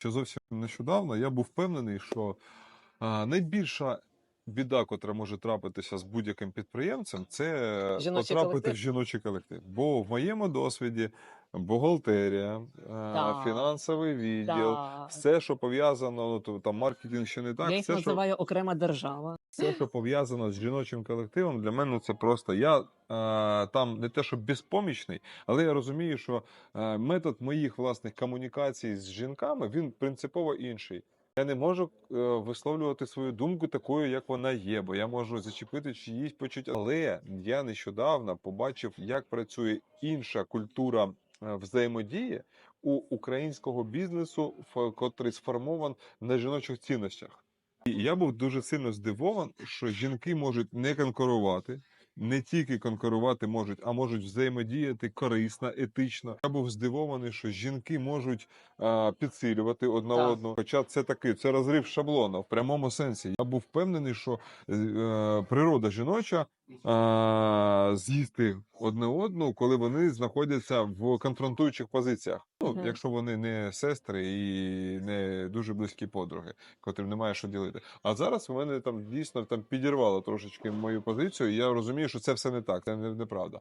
Ще зовсім нещодавно я був впевнений, що найбільша біда, котра може трапитися з будь-яким підприємцем, це Жіночий потрапити колектив? в жіночий колектив. Бо в моєму досвіді бухгалтерія, да. Фінансовий відділ, да. все, що пов'язано, ну то там маркетинг ще не так, Я їх все, що окрема держава. Все, що пов'язано з жіночим колективом, для мене це просто я е, там не те, що безпомічний, але я розумію, що е, метод моїх власних комунікацій з жінками він принципово інший. Я не можу е, висловлювати свою думку такою, як вона є, бо я можу зачепити чиїсь почуття. Але я нещодавно побачив, як працює інша культура е, взаємодії у українського бізнесу, в- котрий сформован на жіночих цінностях. Я був дуже сильно здивований, що жінки можуть не конкурувати, не тільки конкурувати можуть, а можуть взаємодіяти корисно, етично. Я був здивований, що жінки можуть а, підсилювати одна Так. одну. Хоча це такий це розрив шаблона в прямому сенсі. Я був впевнений, що е, е, природа жіноча а, з'їсти одне одну, коли вони знаходяться в конфронтуючих позиціях. Ну, угу. якщо вони не сестри і не дуже близькі подруги, котрим немає що ділити. А зараз у мене там дійсно там підірвало трошечки мою позицію. І я розумію, що це все не так, це не- неправда.